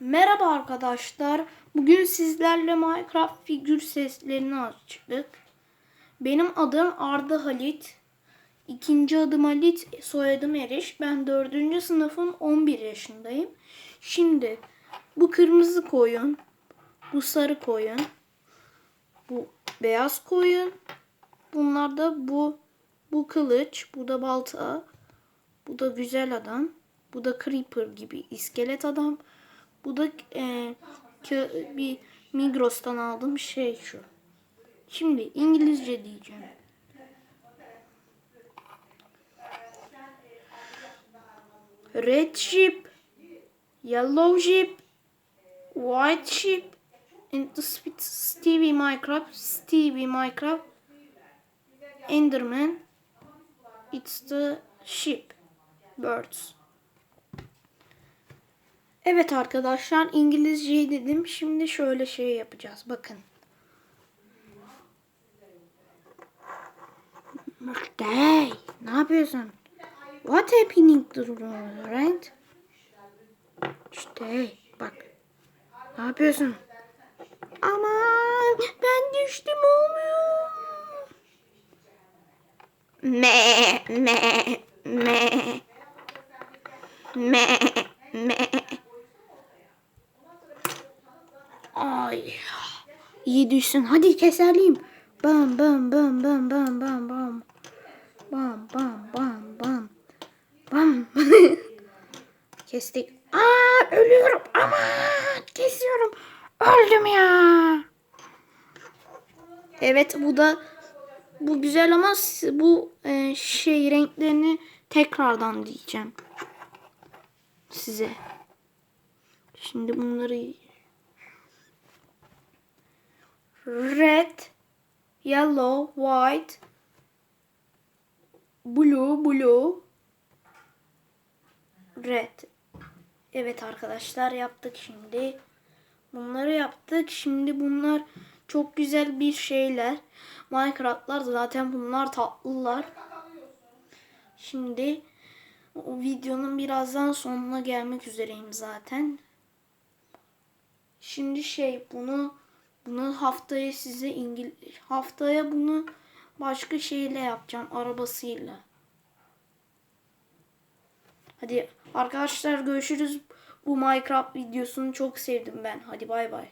Merhaba arkadaşlar. Bugün sizlerle Minecraft figür seslerini açtık. Benim adım Arda Halit. İkinci adım Halit, soyadım Eriş. Ben dördüncü sınıfın 11 yaşındayım. Şimdi bu kırmızı koyun, bu sarı koyun, bu beyaz koyun, bunlar da bu bu kılıç, bu da balta, bu da güzel adam, bu da creeper gibi iskelet adam, bu da e, kö- bir Migros'tan aldığım şey şu. Şimdi İngilizce diyeceğim. Red sheep, yellow sheep, white sheep, and the sp- Stevie Minecraft, Stevie Minecraft, Enderman. It's the sheep, birds. Evet arkadaşlar İngilizceyi dedim. Şimdi şöyle şey yapacağız. Bakın. Birthday. Ne yapıyorsun? What happening right? İşte bak. Ne yapıyorsun? Aman ben düştüm olmuyor. Me me me me. Ay. İyi düşsün. Hadi keserliyim. Bam bam bam bam bam bam bam. Bam bam bam bam. Bam. Kestik. Aa ölüyorum. Aman kesiyorum. Öldüm ya. Evet bu da bu güzel ama bu e, şey renklerini tekrardan diyeceğim size. Şimdi bunları red, yellow, white, blue, blue, red. Evet arkadaşlar yaptık şimdi. Bunları yaptık. Şimdi bunlar çok güzel bir şeyler. Minecraft'lar zaten bunlar tatlılar. Şimdi o videonun birazdan sonuna gelmek üzereyim zaten. Şimdi şey bunu bunu haftaya size İngil haftaya bunu başka şeyle yapacağım arabasıyla. Hadi arkadaşlar görüşürüz. Bu Minecraft videosunu çok sevdim ben. Hadi bay bay.